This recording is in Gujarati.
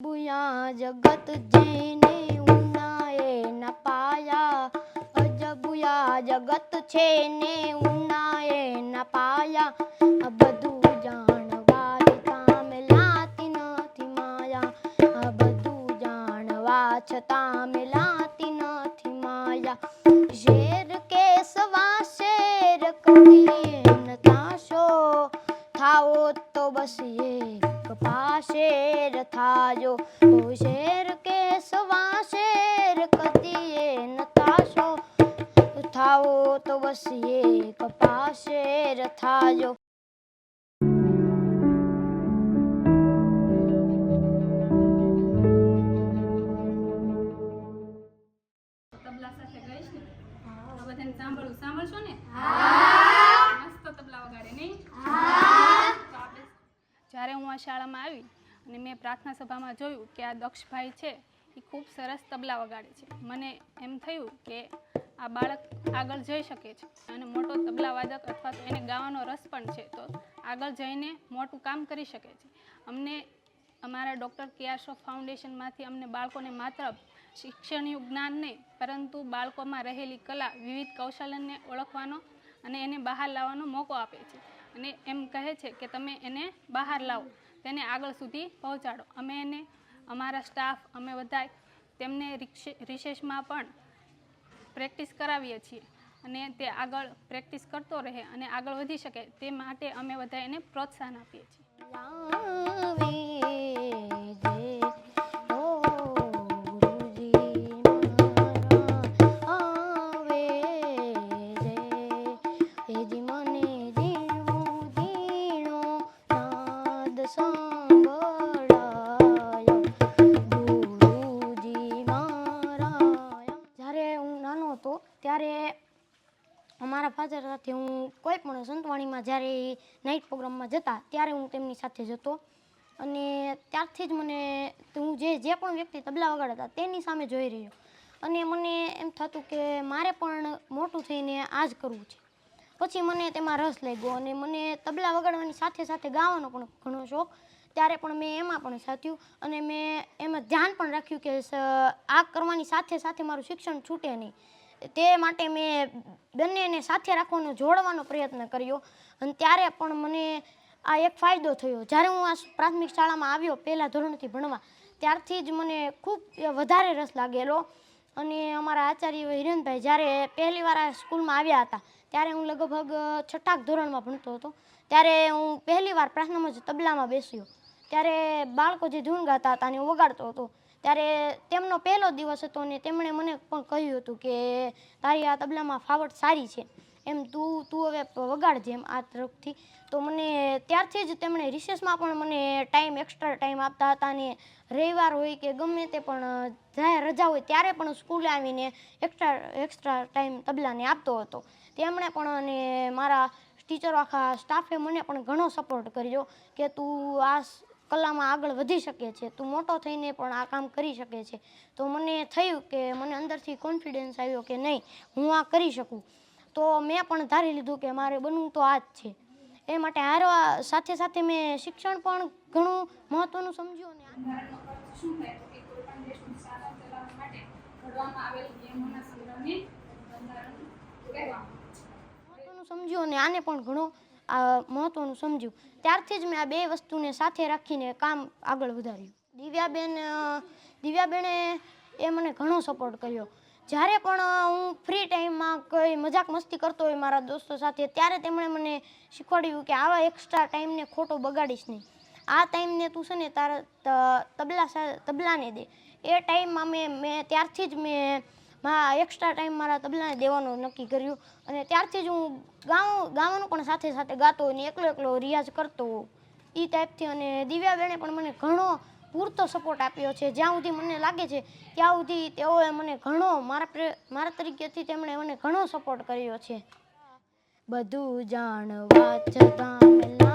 બુયા જગત જેને ઉનાએ ન પાયા અજબુયા જગત છે ને ઉનાએ ન પાયા. બધું જાણવા છતાં મેલાતી નથી બધું જાણવા છતાં મેં લાતી નથી માયા. શેર ઓ શેર કે સવા શેર કદીએ નતાશો થાવો તો બસ કપા શેર થાજો. ને? તો બધાને સાંભળવું સાંભળશો ને? મસ્ત તબલા વગાડે નહીં? જ્યારે હું આ શાળામાં આવી અને મેં પ્રાર્થના સભામાં જોયું કે આ દક્ષભાઈ છે, એ ખૂબ સરસ તબલા વગાડે છે. મને એમ થયું કે આ બાળક આગળ જઈ શકે છે. અને મોટો તબલા વાદક અથવા તો એને ગાવાનો રસ પણ છે, તો આગળ જઈને મોટું કામ કરી શકે છે. અમને અમારા ડૉક્ટર કેઆરશો ફાઉન્ડેશનમાંથી અમને બાળકોને માત્ર શિક્ષણનું જ્ઞાન નહીં, પરંતુ બાળકોમાં રહેલી કલા, વિવિધ કૌશલ્યને ઓળખવાનો અને એને બહાર લાવવાનો મોકો આપે છે. અને એમ કહે છે કે તમે એને બહાર લાવો. તેને આગળ સુધી પહોંચાડો. અમે એને, અમારા સ્ટાફ અમે બધા તેમને રિસેસમાં પણ પ્રેક્ટિસ કરાવીએ છીએ અને તે આગળ પ્રેક્ટિસ કરતો રહે અને આગળ વધી શકે તે માટે અમે બધા એને પ્રોત્સાહન આપીએ છીએ. અમારા સાથે હું કોઈ પણ સંતવાણીમાં જ્યારે નાઇટ પ્રોગ્રામમાં જતા, ત્યારે હું તેમની સાથે જતો. અને ત્યારથી જ મને હું જે જે પણ વ્યક્તિ તબલા વગાડતા તેની સામે જોઈ રહ્યો. અને મને એમ થતું કે મારે પણ મોટું થઈને આ જ કરવું છે. પછી મને તેમાં રસ લાગ્યો અને મને તબલા વગાડવાની સાથે સાથે ગાવાનો પણ ઘણો શોખ. ત્યારે પણ મેં એમાં પણ સાચ્યું અને મેં એમાં ધ્યાન પણ રાખ્યું કે આ કરવાની સાથે સાથે મારું શિક્ષણ છૂટે નહીં. તે માટે મેં બંનેને સાથે રાખવાનો, જોડવાનો પ્રયત્ન કર્યો. અને ત્યારે પણ મને આ એક ફાયદો થયો. જ્યારે હું આ પ્રાથમિક શાળામાં આવ્યો પહેલાં ધોરણથી ભણવા, ત્યારથી જ મને ખૂબ વધારે રસ લાગેલો. અને અમારા આચાર્ય હિરેનભાઈ જ્યારે પહેલી વાર આ સ્કૂલમાં આવ્યા હતા, ત્યારે હું લગભગ છઠ્ઠાક ધોરણમાં ભણતો હતો. ત્યારે હું પહેલી વાર પ્રાર્થનામાં જ તબલામાં બેસ્યો. ત્યારે બાળકો જે ધૂન ગાતા હતા અને વગાડતો હતો ત્યારે તેમનો પહેલો દિવસ હતો અને તેમણે મને પણ કહ્યું હતું કે તારી આ તબલામાં ફાવટ સારી છે. એમ તું તું હવે વગાડજે એમ આ તરફથી. તો મને ત્યારથી જ તેમણે રિસેસમાં પણ મને ટાઈમ, એક્સ્ટ્રા ટાઈમ આપતા હતા અને રવિવાર હોય કે ગમે તે પણ જાહેર રજા હોય ત્યારે પણ સ્કૂલે આવીને એક્સ્ટ્રા એક્સ્ટ્રા ટાઈમ તબલાને આપતો હતો. તેમણે પણ અને મારા ટીચરો આખા સ્ટાફે મને પણ ઘણો સપોર્ટ કર્યો કે તું આ કલામાં આગળ વધી શકે છે. તું મોટો થઈને પણ આ કામ કરી શકે છે. તો મને થયું કે મને અંદરથી કોન્ફિડન્સ આવ્યો કે નહીં હું આ કરી શકું. તો મેં પણ ધારી લીધું કે મારે બનવું તો આ જ છે. એ માટે હારવા સાથે સાથે મેં શિક્ષણ પણ ઘણું મહત્ત્વનું સમજ્યું અને. મહત્વનું સમજ્યું અને આને પણ ઘણું આ મહત્વનું સમજ્યું. ત્યારથી જ મેં આ બે વસ્તુને સાથે રાખીને કામ આગળ વધાર્યું. દિવ્યાબેન દિવ્યાબેને એ મને ઘણો સપોર્ટ કર્યો. જ્યારે પણ હું ફ્રી ટાઈમમાં કોઈ મજાક મસ્તી કરતો હોય મારા દોસ્તો સાથે, ત્યારે તેમણે મને શીખવાડ્યું કે આવા એક્સ્ટ્રા ટાઈમને ખોટો બગાડીશ નહીં. આ ટાઈમને તું છે ને તારા તબલા તબલાને દે. એ ટાઈમમાં મેં મેં ત્યારથી જ મેં મારા એક્સ્ટ્રા ટાઈમ મારા તબલાને દેવાનું નક્કી કર્યું. અને ત્યારથી જ હું ગાઉં, ગાવાનું પણ સાથે સાથે ગાતો અને એકલો એકલો રિયાઝ કરતો. એ ટાઈપથી અને દિવ્યાબેને પણ મને ઘણો પૂરતો સપોર્ટ આપ્યો છે. જ્યાં સુધી મને લાગે છે, ત્યાં સુધી તેઓએ મને ઘણો, મારા મારા તરીકેથી તેમણે મને ઘણો સપોર્ટ કર્યો છે. બધું જાણવા છતાં મેં